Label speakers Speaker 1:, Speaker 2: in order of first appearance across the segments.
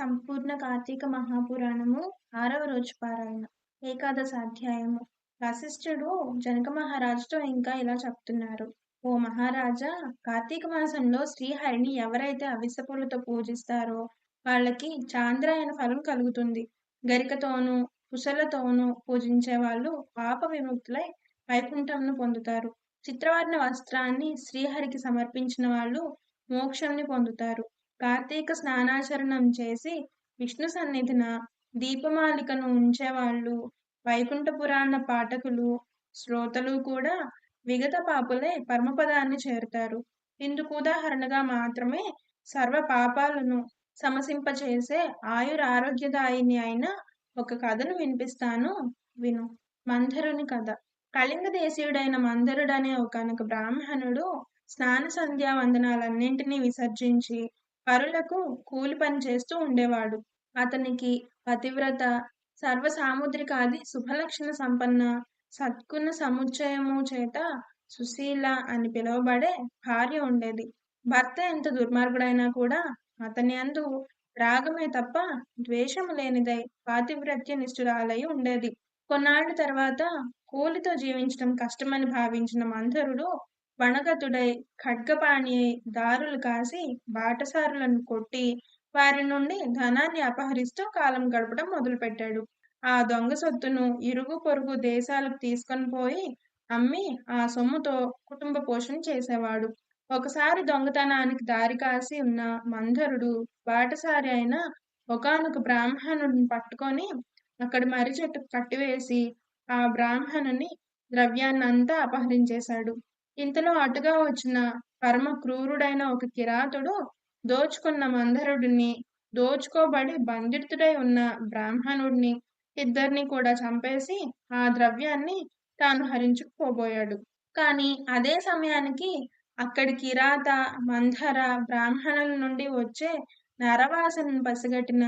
Speaker 1: సంపూర్ణ కార్తీక మహాపురాణము ఆరవ రోజు పారాయణ ఏకాదశ అధ్యాయము. వశిష్ఠుడు జనక మహారాజుతో ఇంకా ఇలా చెప్తున్నారు. ఓ మహారాజా కార్తీక మాసంలో శ్రీహరిని ఎవరైతే అవిసపులతో పూజిస్తారో వాళ్ళకి చాంద్రాయన ఫలం కలుగుతుంది. గరికతోనూ కుశలతోనూ పూజించే వాళ్ళు పాప విముక్తులై వైకుంఠంను పొందుతారు. చిత్రవర్ణ వస్త్రాన్ని శ్రీహరికి సమర్పించిన వాళ్ళు మోక్షంని పొందుతారు. కార్తీక స్నానాచరణం చేసి విష్ణు సన్నిధిన దీపమాలికను ఉంచేవాళ్ళు. వైకుంఠ పురాణ పాఠకులు శ్రోతలు కూడా విగత పాపులే పరమపదాన్ని చేరుతారు. ఇందుకు ఉదాహరణగా మాత్రమే సర్వ పాపాలను సమసింపచేసే ఆయుర ఆరోగ్యదాయిని అయిన ఒక కథను వినిపిస్తాను. విను. మంధరుని కథ. కళింగ దేశీయుడైన మందరుడనే ఒకనొక బ్రాహ్మణుడు స్నాన సంధ్యా వందనాలన్నింటినీ విసర్జించి పరులకు కూలి పని చేస్తూ ఉండేవాడు. అతనికి పతివ్రత సర్వసాముద్రికాది శుభలక్షణ సంపన్న సత్కుణ సముచ్చయము చేత సుశీల అని పిలువబడే భార్య ఉండేది. భర్త ఎంత దుర్మార్గుడైనా కూడా అతని అందు రాగమే తప్ప ద్వేషము లేనిదై పాతివ్రత్య నిష్ఠురాలై ఉండేది. కొన్నాళ్ళ తర్వాత కూలితో జీవించడం కష్టమని భావించిన మంధరుడు వణగతుడై ఖడ్గపాణియై దారులు కాసి బాటసారులను కొట్టి వారి నుండి ధనాన్ని అపహరిస్తూ కాలం గడపడం మొదలుపెట్టాడు. ఆ దొంగ సొత్తును ఇరుగు పొరుగు దేశాలకు తీసుకొని పోయి అమ్మి ఆ సొమ్ముతో కుటుంబ పోషణ చేసేవాడు. ఒకసారి దొంగతనానికి దారి కాసి ఉన్న మంధరుడు బాటసారి అయిన ఒకనొక బ్రాహ్మణుడిని పట్టుకొని అక్కడ మర్రి చెట్టుకు కట్టివేసి ఆ బ్రాహ్మణుని ద్రవ్యాన్నంతా అపహరించేశాడు. ఇంతలో అటుగా వచ్చిన పరమ క్రూరుడైన ఒక కిరాతుడు దోచుకున్న మందరుడిని దోచుకోబడి బంధితుడై ఉన్న బ్రాహ్మణుడిని ఇద్దరిని కూడా చంపేసి ఆ ద్రవ్యాన్ని తాను హరించుకుపోబోయాడు. కానీ అదే సమయానికి అక్కడి కిరాత మంధర బ్రాహ్మణుల నుండి వచ్చే నరవాసనను పసిగట్టిన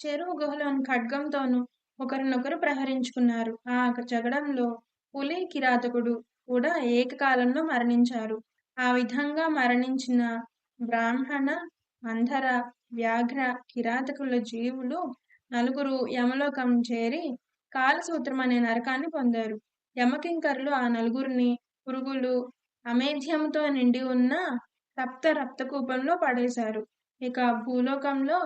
Speaker 1: చెరువు గుహలోని ఖడ్గంతోనూ ఒకరినొకరు ప్రహరించుకున్నారు. ఆ జగడంలో పులి కిరాతకుడు కూడా ఏకకాలంలో మరణించారు. ఆ విధంగా మరణించిన బ్రాహ్మణ మంధర వ్యాఘ్ర కిరాతకుల జీవులు నలుగురు యమలోకం చేరి కాలసూత్రం అనే నరకాన్ని పొందారు. యమకింకరులు ఆ నలుగురిని పురుగులు అమేధ్యంతో నిండి ఉన్న తప్త రక్తకూపంలో పడేశారు. ఇక భూలోకంలో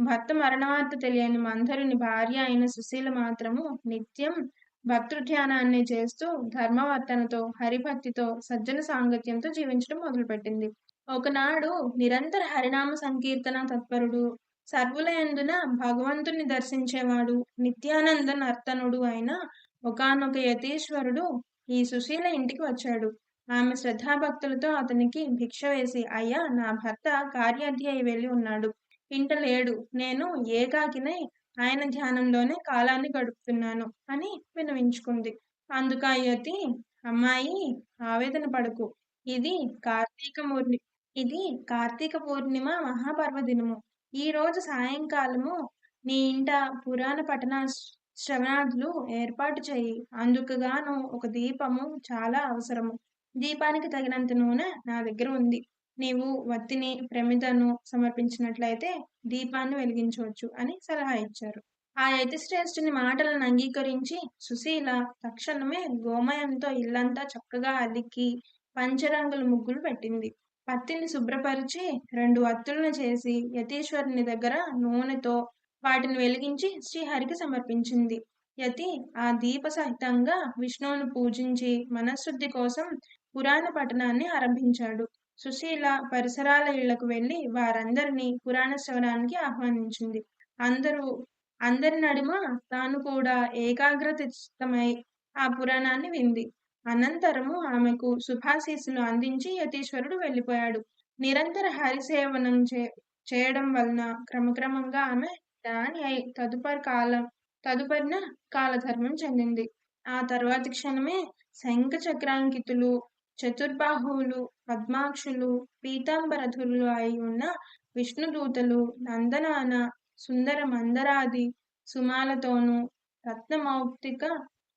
Speaker 1: భర్త మరణవార్త తెలియని మంధరుని భార్య అయిన సుశీల మాత్రము నిత్యం భక్తృధ్యానాన్ని చేస్తూ ధర్మవర్తనతో హరిభక్తితో సజ్జన సాంగత్యంతో జీవించడం మొదలుపెట్టింది. ఒకనాడు నిరంతర హరినామ సంకీర్తన తత్పరుడు సర్వులయందున భగవంతుని దర్శించేవాడు నిత్యానంద నర్తనుడు అయిన ఒకనొక యతీశ్వరుడు ఈ సుశీల ఇంటికి వచ్చాడు. ఆమె శ్రద్ధాభక్తులతో అతనికి భిక్ష వేసి అయ్యా నా భర్త కార్యాధ్యాయి వెళ్ళి ఉన్నాడు. ఇంట లేడు. నేను ఏకాకినై ఆయన ధ్యానంలోనే కాలాన్ని గడుపుతున్నాను అని వినవించుకుంది అందుక యతి అమ్మాయి ఆవేదన పడకు. ఇది కార్తీక పూర్ణి ఇది కార్తీక పూర్ణిమ మహాపర్వదినము. ఈ రోజు సాయంకాలము నీ ఇంట పురాణ పఠన శ్రవణాదులు ఏర్పాటు చేయి. అందుకుగాను ఒక దీపము చాలా అవసరము. దీపానికి తగినంత నూనె నా దగ్గర ఉంది. నీవు వత్తిని ప్రమిదను సమర్పించినట్లయితే దీపాన్ని వెలిగించవచ్చు అని సలహా ఇచ్చారు. ఆ యతిశ్రేష్ఠుని మాటలను అంగీకరించి సుశీల తక్షణమే గోమయంతో ఇల్లంతా చక్కగా అలికి పంచరంగుల ముగ్గులు పెట్టింది. పత్తిని శుభ్రపరిచి రెండు వత్తులను చేసి యతీశ్వరుని దగ్గర నూనెతో వాటిని వెలిగించి శ్రీహరికి సమర్పించింది. యతి ఆ దీప సహితంగా విష్ణువును పూజించి మనశుద్ధి కోసం పురాణ పఠనాన్ని ఆరంభించాడు. సుశీల పరిసరాల ఇళ్ళకు వెళ్ళి వారందరినీ పురాణ శ్రవణానికి ఆహ్వానించింది. అందరూ అందరి నడుమ తాను కూడా ఏకాగ్రతమై ఆ పురాణాన్ని వింది. అనంతరము ఆమెకు శుభాశీస్సులు అందించి యతీశ్వరుడు వెళ్ళిపోయాడు. నిరంతర హరిసేవనం చే చేయడం వలన క్రమక్రమంగా ఆమె దాని అయి తదుపరి కాలం తదుపరిన కాలధర్మం చెందింది. ఆ తర్వాతి క్షణమే శంఖ చక్రాంకితులు చతుర్బాహువులు పద్మాక్షులు పీతాంబరధులు అయి ఉన్న విష్ణుదూతలు నందనాన సుందర మందరాది సుమాలతోనూ రత్నమౌక్తిక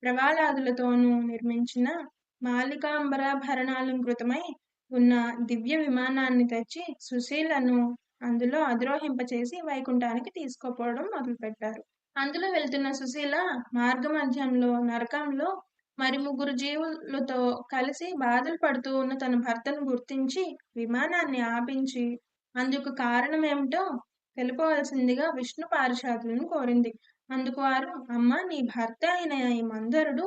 Speaker 1: ప్రవాళాదులతోనూ నిర్మించిన మాలికాంబరాభరణాలంకృతమై ఉన్న దివ్య విమానాన్ని తెచ్చి సుశీలను అందులో అధిరోహింపచేసి వైకుంఠానికి తీసుకుపోవడం మొదలుపెట్టారు. అందులో వెళ్తున్న సుశీల మార్గమధ్యంలో నరకంలో మరి ముగ్గురు జీవులతో కలిసి బాధలు పడుతూ ఉన్న తన భర్తను గుర్తించి విమానాన్ని ఆపించి అందుకు కారణమేమిటో తెలుపవలసిందిగా విష్ణు పారిషాదులను కోరింది. అందుకు వారు అమ్మ నీ భర్త అయిన ఈ మందరుడు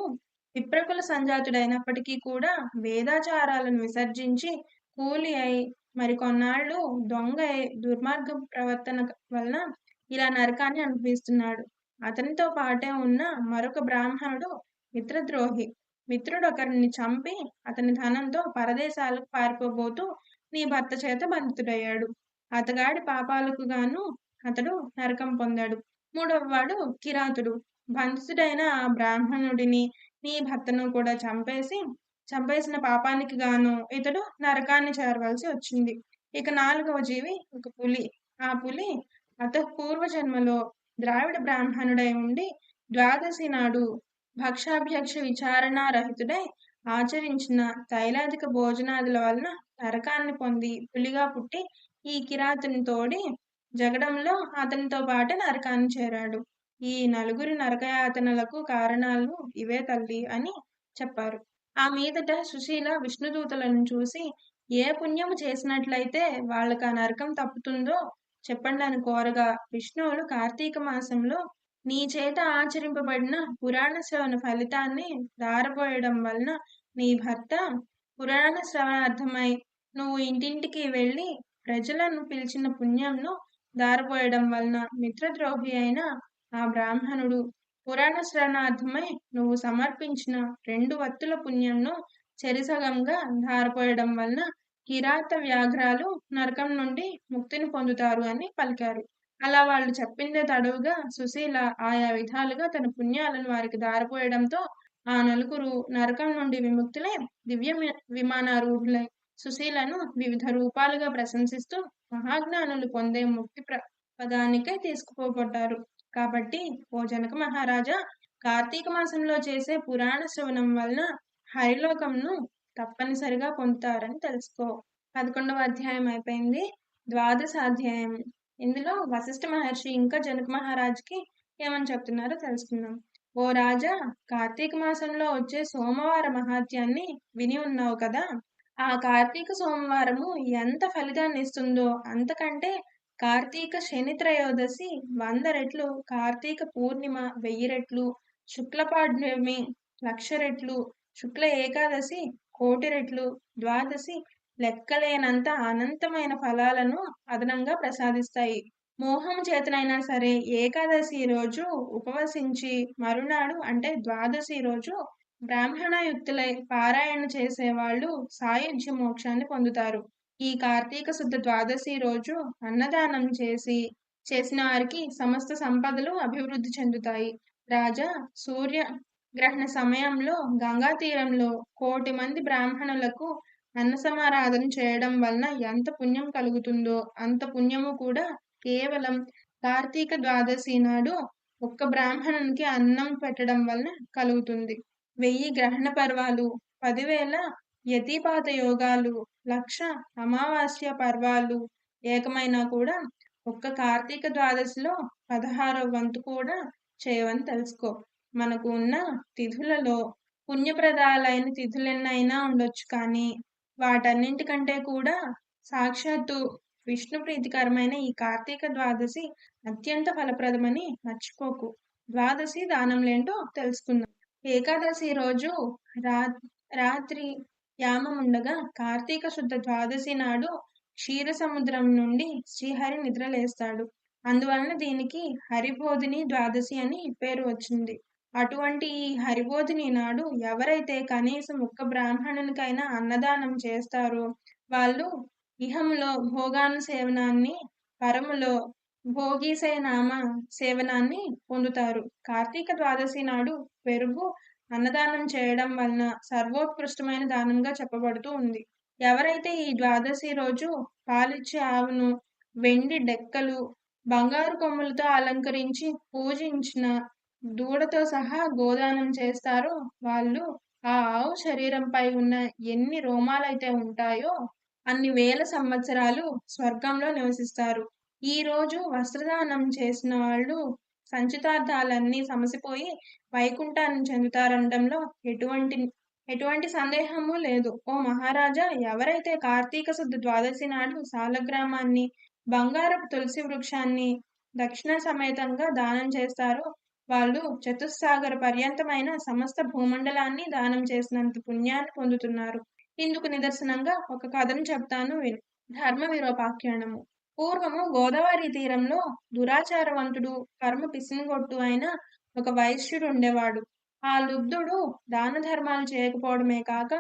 Speaker 1: విప్రకుల సంజాతుడైనప్పటికీ కూడా వేదాచారాలను విసర్జించి కూలి అయి మరి కొన్నాళ్ళు దొంగ అయి దుర్మార్గ ప్రవర్తన వలన ఇలా నరకాన్ని అనుభవిస్తున్నాడు. అతనితో పాటే ఉన్న మరొక బ్రాహ్మణుడు మిత్రద్రోహి. మిత్రుడు ఒకరిని చంపి అతని ధనంతో పరదేశాలకు పారిపోబోతూ నీ భర్త చేత బంధితుడయ్యాడు. అతగాడి పాపాలకు గాను అతడు నరకం పొందాడు. మూడవ వాడు కిరాతుడు. బంధితుడైన ఆ బ్రాహ్మణుడిని నీ భర్తను కూడా చంపేసి చంపేసిన పాపానికి గాను ఇతడు నరకాన్ని చేరవలసి వచ్చింది. ఇక నాలుగవ జీవి ఒక పులి. ఆ పులి అత పూర్వజన్మలో ద్రావిడ బ్రాహ్మణుడై ఉండి ద్వాదశి నాడు భక్షాభ్యక్ష విచారణ రహితుడై ఆచరించిన తైలాధిక భోజనాదుల వలన నరకాన్ని పొంది పులిగా పుట్టి ఈ కిరాతుని తోడి జగడంలో అతనితో పాటు నరకాన్ని చేరాడు. ఈ నలుగురి నరకయాతనలకు కారణాలు ఇవే తల్లి అని చెప్పారు. ఆ మీదట సుశీల విష్ణుదూతలను చూసి ఏ పుణ్యము చేసినట్లయితే వాళ్ళకి ఆ నరకం తప్పుతుందో చెప్పండి అని కోరగా విష్ణువులు కార్తీక మాసంలో నీ చేత ఆచరింపబడిన పురాణ శ్రవణ ఫలితాన్ని దారబోయడం వలన నీ భర్త పురాణ శ్రవణార్థమై నువ్వు ఇంటింటికి వెళ్ళి ప్రజలను పిలిచిన పుణ్యంను దారబోయడం వలన మిత్రద్రోహి అయిన ఆ బ్రాహ్మణుడు పురాణ శ్రవణార్థమై నువ్వు సమర్పించిన రెండు వత్తుల పుణ్యంను చెరిసగంగా ధారపోయడం వలన కిరాత వ్యాఘ్రాలు నరకం నుండి ముక్తిని పొందుతారు అని పలికారు. అలా వాళ్ళు చెప్పిందే తడువుగా సుశీల ఆయా విధాలుగా తన పుణ్యాలను వారికి దారిపోయడంతో ఆ నలుగురు నరకం నుండి విముక్తులై దివ్య విమానారూఢులై సుశీలను వివిధ రూపాలుగా ప్రశంసిస్తూ మహాజ్ఞానులు పొందే ముక్తి ప్ర పదానికే తీసుకుపోబడ్డారు కాబట్టి ఓ జనక మహారాజా కార్తీక మాసంలో చేసే పురాణ శ్రవణం వలన హరిలోకంను తప్పనిసరిగా పొందుతారని తెలుసుకో. పదకొండవ అధ్యాయం అయిపోయింది. ద్వాదశ అధ్యాయం. ఇందులో వశిష్ఠ మహర్షి ఇంకా జనక మహారాజుకి ఏమని చెప్తున్నారో తెలుసుకుందాం. ఓ రాజా కార్తీక మాసంలో వచ్చే సోమవార మహాత్యాన్ని విని ఉన్నావు కదా? ఆ కార్తీక సోమవారము ఎంత ఫలితాన్ని ఇస్తుందో? అంతకంటే కార్తీక శని త్రయోదశి వంద రెట్లు కార్తీక పూర్ణిమ వెయ్యి రెట్లు శుక్ల పాడ్యమి లక్ష రెట్లు శుక్ల ఏకాదశి కోటి రెట్లు ద్వాదశి లెక్కలేనంత అనంతమైన ఫలాలను అదనంగా ప్రసాదిస్తాయి. మోహం చేతనైనా సరే ఏకాదశి రోజు ఉపవసించి మరునాడు అంటే ద్వాదశి రోజు బ్రాహ్మణయుక్తులై పారాయణ చేసేవాళ్ళు సాయుధ్య మోక్షాన్ని పొందుతారు. ఈ కార్తీక శుద్ధ ద్వాదశి రోజు అన్నదానం చేసి చేసిన వారికి సమస్త సంపదలు అభివృద్ధి చెందుతాయి. రాజా సూర్య గ్రహణ సమయంలో గంగా తీరంలో కోటి మంది బ్రాహ్మణులకు అన్న సమారాధన చేయడం వలన ఎంత పుణ్యం కలుగుతుందో అంత పుణ్యము కూడా కేవలం కార్తీక ద్వాదశి నాడు ఒక్క బ్రాహ్మణునికి అన్నం పెట్టడం వలన కలుగుతుంది. వెయ్యి గ్రహణ పర్వాలు పదివేల యతిపాత యోగాలు లక్ష అమావాస్య పర్వాలు ఏకమైనా కూడా ఒక్క కార్తీక ద్వాదశిలో పదహారో వంతు కూడా చేయవని తెలుసుకో. మనకు ఉన్న తిథులలో పుణ్యప్రదాలైన తిథులెన్నైనా ఉండొచ్చు కానీ వాటన్నింటికంటే కూడా సాక్షాత్తు విష్ణు ప్రీతికరమైన ఈ కార్తీక ద్వాదశి అత్యంత ఫలప్రదమని మర్చిపోకు. ద్వాదశి దానంలేంటో తెలుసుకుందాం. ఏకాదశి రోజు రా రాత్రి యామం ఉండగా కార్తీక శుద్ధ ద్వాదశి నాడు క్షీర సముద్రం నుండి శ్రీహరి నిద్రలేస్తాడు. అందువలన దీనికి హరిబోధిని ద్వాదశి అని పేరు వచ్చింది. అటువంటి ఈ హరిబోధిని నాడు ఎవరైతే కనీసం ఒక్క బ్రాహ్మణునికైనా అన్నదానం చేస్తారో వాళ్ళు ఇహంలో భోగాను సేవనాన్ని పరములో భోగీసే నామ సేవనాన్ని పొందుతారు. కార్తీక ద్వాదశి నాడు పెరుగు అన్నదానం చేయడం వలన సర్వోత్కృష్టమైన దానంగా చెప్పబడుతూ ఉంది. ఎవరైతే ఈ ద్వాదశి రోజు పాలిచ్చే ఆవును వెండి డెక్కలు బంగారు కొమ్ములతో అలంకరించి పూజించిన దూడతో సహా గోదానం చేస్తారో వాళ్ళు ఆ ఆవు శరీరంపై ఉన్న ఎన్ని రోమాలైతే ఉంటాయో అన్ని వేల సంవత్సరాలు స్వర్గంలో నివసిస్తారు. ఈ రోజు వస్త్రదానం చేసిన వాళ్ళు సంచితార్థాలన్నీ సమసిపోయి వైకుంఠాన్ని చెందుతారనడంలో ఎటువంటి ఎటువంటి సందేహము లేదు. ఓ మహారాజా ఎవరైతే కార్తీక శుద్ధ ద్వాదశి నాడు సాలగ్రామాన్ని బంగారపు తులసి వృక్షాన్ని దక్షిణ సమేతంగా దానం చేస్తారో వాళ్ళు చతుస్సాగర పర్యంతమైన సమస్త భూమండలాన్ని దానం చేసినంత పుణ్యాన్ని పొందుతున్నారు. ఇందుకు నిదర్శనంగా ఒక కథను చెప్తాను విను. ధర్మ విరోపాఖ్యానము. పూర్వము గోదావరి తీరంలో దురాచారవంతుడు కర్మ పిసినిగొట్టు అయిన ఒక వైశ్యుడు ఉండేవాడు. ఆ లుబ్ధుడు దాన ధర్మాలు చేయకపోవడమే కాక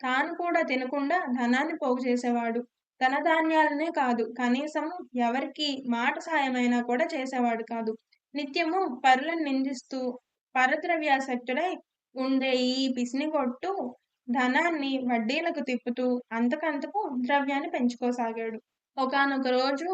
Speaker 1: తాను కూడా తినకుండా ధనాన్ని పోగు చేసేవాడు. ధనధాన్యాలనే కాదు కనీసం ఎవరికి మాట సాయమైనా కూడా చేసేవాడు కాదు. నిత్యము పరులను నిందిస్తూ పరద్రవ్యాసక్తుడై ఉండే ఈ పిసినిగొట్టు ధనాన్ని వడ్డీలకు తిప్పుతూ అంతకంతకు ద్రవ్యాన్ని పెంచుకోసాగాడు. ఒకానొక రోజు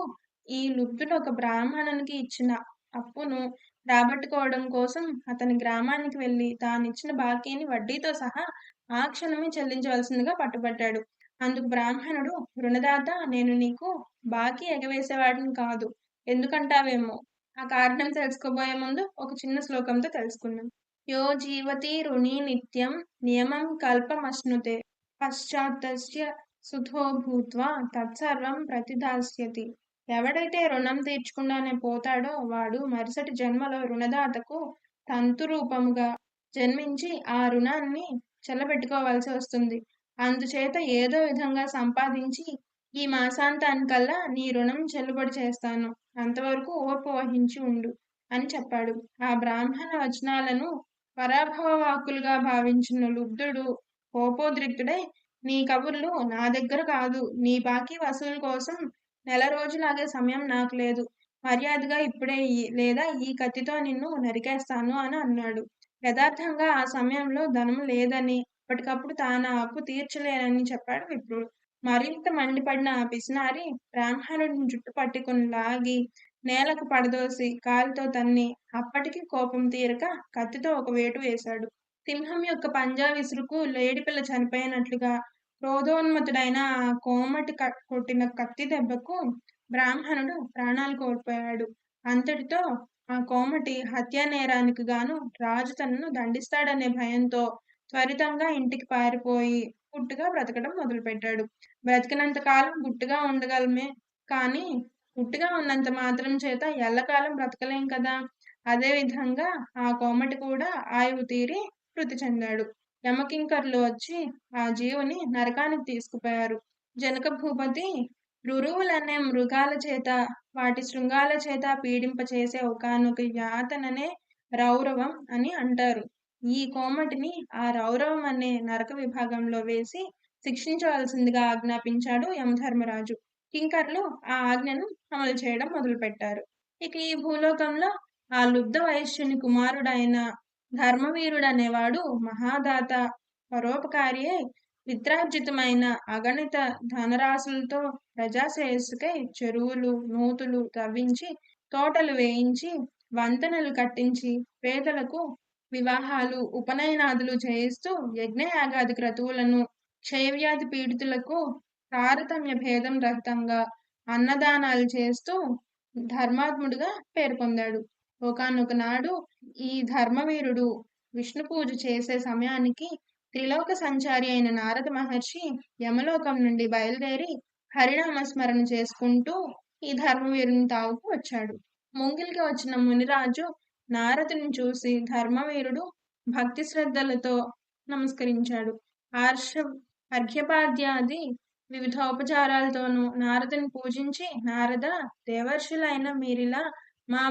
Speaker 1: ఈ లుబ్ధుడు ఒక బ్రాహ్మణునికి ఇచ్చిన అప్పును రాబట్టుకోవడం కోసం అతని గ్రామానికి వెళ్ళి తానిచ్చిన బాకీని వడ్డీతో సహా ఆ క్షణమే చెల్లించవలసిందిగా పట్టుబట్టాడు అందుకు బ్రాహ్మణుడు రుణదాత నేను నీకు బాకీ ఎగవేసేవాడిని కాదు. ఎందుకంటావేమో? ఆ కారణం తెలుసుకోబోయే ముందు ఒక చిన్న శ్లోకంతో తెలుసుకుందాం. యో జీవతి రుణి నిత్యం నియమం కల్పమశ్నుతే పశ్చాత్తస్య సుధో భూత్వా తత్సర్వం ప్రతిదాస్యతి. ఎవడైతే రుణం తీర్చకుండానే పోతాడో వాడు మరుసటి జన్మలో రుణదాతకు తంతు రూపముగా జన్మించి ఆ రుణాన్ని చెల్లబెట్టుకోవాల్సి వస్తుంది. అందుచేత ఏదో విధంగా సంపాదించి ఈ మాసాంతానికల్లా నీ రుణం చెల్లుబడి చేస్తాను. అంతవరకు ఓర్పు వహించి ఉండు అని చెప్పాడు. ఆ బ్రాహ్మణ వచనాలను పరాభవ వాక్కులుగా భావించిన లుబ్ధుడు కోపోద్రిక్తుడై నీ కబుర్లు నా దగ్గర కాదు. నీ బాకీ వసూలు కోసం నెల రోజులాగే సమయం నాకు లేదు. మర్యాదగా ఇప్పుడే లేదా ఈ కత్తితో నిన్ను నరికేస్తాను అని అన్నాడు. యథార్థంగా ఆ సమయంలో ధనం లేదని అప్పటికప్పుడు తాను అప్పు తీర్చలేనని చెప్పాడు విప్రుడు. మరింత మండిపడిన ఆ పిసినారి బ్రాహ్మణుడిని జుట్టు పట్టుకుని లాగి నేలకు పడదోసి కాలుతో తన్ని అప్పటికి కోపం తీరక కత్తితో ఒక వేటు వేశాడు. సింహం యొక్క పంజా విసురుకు లేడిపిల్ల చనిపోయినట్లుగా క్రోధోన్మతుడైన ఆ కోమటి కొట్టిన కత్తి దెబ్బకు బ్రాహ్మణుడు ప్రాణాలు కోల్పోయాడు. అంతటితో ఆ కోమటి హత్యా నేరానికి గాను రాజు తనను దండిస్తాడనే భయంతో త్వరితంగా ఇంటికి పారిపోయి గుట్టుగా బ్రతకడం మొదలుపెట్టాడు. బ్రతికినంత కాలం గుట్టుగా ఉండగలమే కానీ గుట్టుగా ఉన్నంత మాత్రం చేత ఎల్లకాలం బ్రతకలేం కదా? అదే విధంగా ఆ కోమటి కూడా ఆయువు తీరి మృతి చెందాడు. యమకింకర్లు వచ్చి ఆ జీవుని నరకానికి తీసుకుపోయారు. జనక భూపతి రురువులనే మృగాల చేత వాటి శృంగాల చేత పీడింప చేసే ఒకనొక యాతననే రౌరవం అని అంటారు. ఈ కోమటిని ఆ రౌరవం అనే నరక విభాగంలో వేసి శిక్షించవలసిందిగా ఆజ్ఞాపించాడు యమధర్మరాజు కింకర్లు ఆ ఆజ్ఞను అమలు చేయడం మొదలుపెట్టారు. ఇక ఈ భూలోకంలో ఆ లుబ్ధ వయస్సుని కుమారుడైన ధర్మవీరుడు అనేవాడు మహాదాత పరోపకారి విద్రార్జితమైన అగణిత ధనరాశులతో ప్రజాశ్రేయస్సుకై చెరువులు నూతులు తవ్వించి తోటలు వేయించి వంతెనలు కట్టించి పేదలకు వివాహాలు ఉపనయనాదులు చేయిస్తూ యజ్ఞయాగాది క్రతువులను క్షయవ్యాధి పీడితులకు తారతమ్య భేదం రహితంగా అన్నదానాలు చేస్తూ ధర్మాత్ముడిగా పేరు పొందాడు. ఒకనొక నాడు ఈ ధర్మవీరుడు విష్ణు పూజ చేసే సమయానికి త్రిలోక సంచారి అయిన నారద మహర్షి యమలోకం నుండి బయలుదేరి హరినామస్మరణ చేసుకుంటూ ఈ ధర్మవీరుని తావుకు వచ్చాడు. ముంగిలికి వచ్చిన మునిరాజు నారదుని చూసి ధర్మవీరుడు భక్తి శ్రద్ధలతో నమస్కరించాడు. ఆర్ష అర్ఘ్యపాద్యాది వివిధ ఉపచారాలతోనూ నారదుని పూజించి నారద దేవర్షులైన మీరిలా మా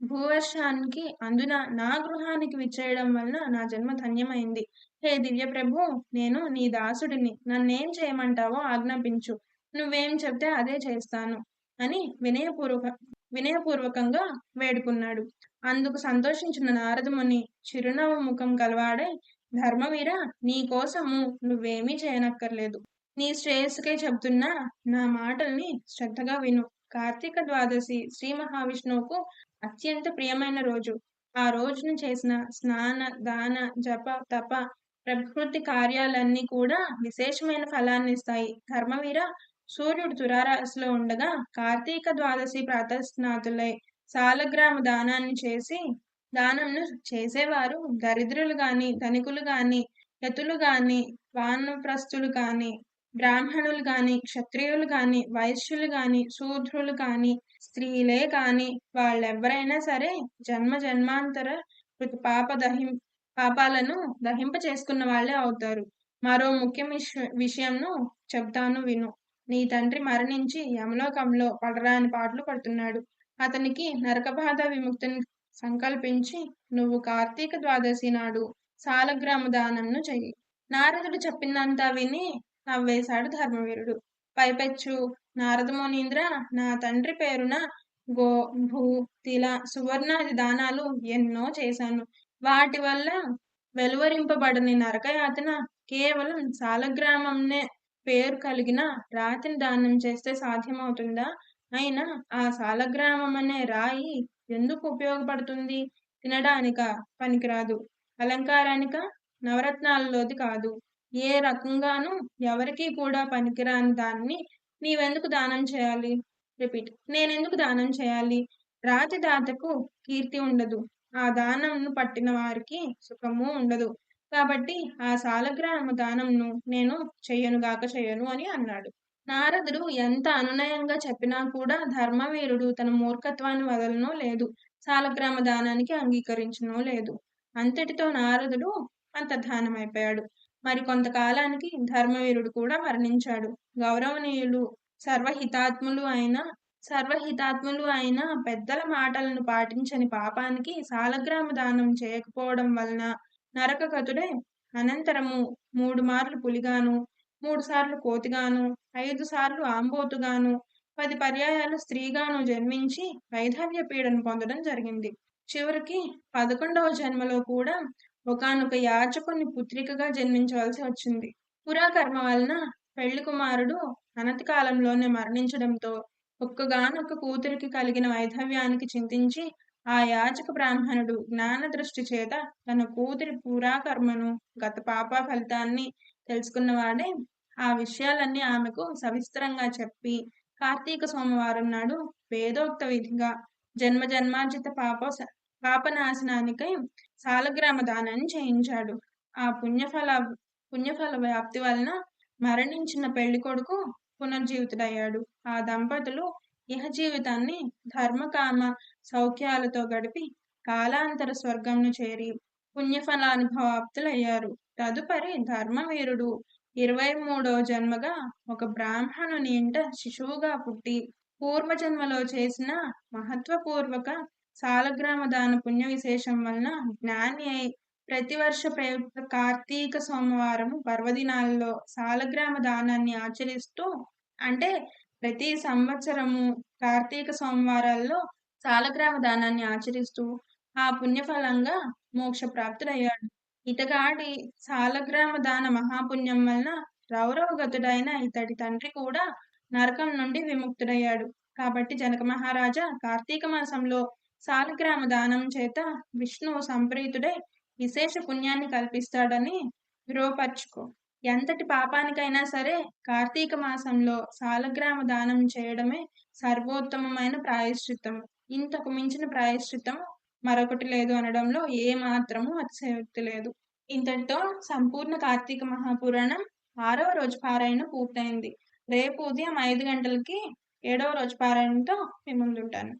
Speaker 1: భూవర్షానికి అందున నా గృహానికి విచ్చేయడం వలన నా జన్మ ధన్యమైంది. హే దివ్య ప్రభు నేను నీ దాసుడిని. నన్నేం చేయమంటావో ఆజ్ఞాపించు. నువ్వేం చెప్తే అదే చేస్తాను అని వినయపూర్వక వినయపూర్వకంగా వేడుకున్నాడు. అందుకు సంతోషించిన నారదముని చిరునవ్వు ముఖం కలవాడై ధర్మవీర నీ కోసము నువ్వేమీ చేయనక్కర్లేదు. నీ శ్రేయస్సుకే చెబుతున్నా నా మాటల్ని శ్రద్ధగా విను. కార్తీక ద్వాదశి శ్రీ మహావిష్ణువుకు అత్యంత ప్రియమైన రోజు. ఆ రోజున చేసిన స్నాన దాన జప తప ప్రకృతి కార్యాలన్నీ కూడా విశేషమైన ఫలాన్ని ఇస్తాయి. ధర్మవీర సూర్యుడు తురారాశిలో ఉండగా కార్తీక ద్వాదశి ప్రాతస్నాతులై సాలగ్రామ దానాన్ని చేసి దానంను చేసేవారు. దరిద్రులు గాని ధనికులు గాని యతులు గాని వానప్రస్తులు గాని బ్రాహ్మణులు గాని క్షత్రియులు గాని వైశ్యులు గాని శూద్రులు గాని స్త్రీలే కాని వాళ్ళెవ్వరైనా సరే జన్మ జన్మాంతర పాప దహిం పాపాలను దహింప చేసుకున్న వాళ్ళే అవుతారు. మరో ముఖ్య విషయంను చెప్తాను విను. నీ తండ్రి మరణించి యమలోకంలో పడరాని పాటలు పడుతున్నాడు. అతనికి నరకబాధ విముక్తిని సంకల్పించి నువ్వు కార్తీక ద్వాదశి నాడు సాలగ్రామ దానంను చెయ్యి. నారదుడు చెప్పిందంతా విని నవ్వేశాడు ధర్మవీరుడు. పైపెచ్చు నారదమునీంద్ర నా తండ్రి పేరున గో భూ తిల సువర్ణాది దానాలు ఎన్నో చేశాను. వాటి వల్ల వెలువరింపబడని నరకయాతన కేవలం సాలగ్రామంనే పేరు కలిగిన రాతిని దానం చేస్తే సాధ్యమవుతుందా? అయినా ఆ సాలగ్రామం అనే రాయి ఎందుకు ఉపయోగపడుతుంది? తినడానిక? పనికిరాదు. అలంకారానిక? నవరత్నాలలోది కాదు. ఏ రకంగానూ ఎవరికీ కూడా పనికిరాని దాన్ని నీవెందుకు దానం చేయాలి? రిపీట్. నేనెందుకు దానం చేయాలి? రాతి దాతకు కీర్తి ఉండదు. ఆ దానంను పట్టిన వారికి సుఖము ఉండదు. కాబట్టి ఆ సాలగ్రామ దానంను నేను చెయ్యనుగాక చెయ్యను అని అన్నాడు. నారదుడు ఎంత అనునయంగా చెప్పినా కూడా ధర్మవీరుడు తన మూర్ఖత్వాన్ని వదలనో లేదు సాలగ్రామ దానానికి అంగీకరించనో లేదు. అంతటితో నారదుడు అంతర్ధానమైపోయాడు. మరి కొంతకాలానికి ధర్మవీరుడు కూడా మరణించాడు. గౌరవనీయులు సర్వహితాత్ములు అయిన సర్వహితాత్ములు అయిన పెద్దల మాటలను పాటించని పాపానికి సాలగ్రామ దానం చేయకపోవడం వలన నరకగతుడే అనంతరము మూడు మార్లు పులిగాను మూడు సార్లు కోతిగాను ఐదు సార్లు ఆంబోతుగాను పది పర్యాయాలు స్త్రీగాను జన్మించి వైధవ్య పీడను పొందడం జరిగింది. చివరికి పదకొండవ జన్మలో కూడా ఒకనొక యాచకుని పుత్రికగా జన్మించవలసి వచ్చింది. పురాకర్మ వలన పెళ్ళి కుమారుడు అనతి కాలంలోనే మరణించడంతో ఒక్కగానొక్క కూతురికి కలిగిన వైధవ్యానికి చింతించి ఆ యాచక బ్రాహ్మణుడు జ్ఞాన దృష్టి చేత తన కూతురి పురాకర్మను గత పాప ఫలితాన్ని తెలుసుకున్నవాడే ఆ విషయాలన్నీ ఆమెకు సవిస్తరంగా చెప్పి కార్తీక సోమవారం నాడు వేదోక్త విధిగా జన్మ జన్మార్జిత పాప పాపనాశనానికై సాలగ్రామ దానాన్ని చేయించాడు. ఆ పుణ్యఫల పుణ్యఫల వ్యాప్తి వలన మరణించిన పెళ్ళి కొడుకు పునర్జీవితుడయ్యాడు. ఆ దంపతులు ఇహ జీవితాన్ని ధర్మకామ సౌఖ్యాలతో గడిపి కాలాంతర స్వర్గంను చేరి పుణ్యఫలానుభవాప్తులయ్యారు. తదుపరి ధర్మవీరుడు ఇరవై మూడో జన్మగా ఒక బ్రాహ్మణుని ఇంట శిశువుగా పుట్టి పూర్వజన్మలో చేసిన మహత్వపూర్వక సాలగ్రామ దాన పుణ్య విశేషం వలన జ్ఞాని అయి ప్రతి వర్ష ప్రయుక్త కార్తీక సోమవారం పర్వదినాల్లో సాలగ్రామ దానాన్ని ఆచరిస్తూ అంటే ప్రతి సంవత్సరము కార్తీక సోమవారాల్లో సాలగ్రామ దానాన్ని ఆచరిస్తూ ఆ పుణ్యఫలంగా మోక్ష ప్రాప్తుడయ్యాడు ఇతగాడి సాలగ్రామ దాన మహాపుణ్యం వలన రౌరవగతుడైన ఇతడి తండ్రి కూడా నరకం నుండి విముక్తుడయ్యాడు. కాబట్టి జనక మహారాజా కార్తీక మాసంలో సాలగ్రామ దానం చేత విష్ణువు సంప్రీతుడై విశేష పుణ్యాన్ని కల్పిస్తాడని విరోపర్చుకో. ఎంతటి పాపానికైనా సరే కార్తీక మాసంలో సాలగ్రామ దానం చేయడమే సర్వోత్తమమైన ప్రాయశ్చిత్తం ఇంతకు మించిన ప్రాయశ్చిత్తం మరొకటి లేదు అనడంలో ఏ మాత్రము అతిశయోక్తి లేదు. ఇంతటితో సంపూర్ణ కార్తీక మహాపురాణం ఆరవ రోజు పారాయణ పూర్తయింది. రేపు ఉదయం ఐదు గంటలకి ఏడవ రోజు పారాయణతో మీ ముందుంటాను.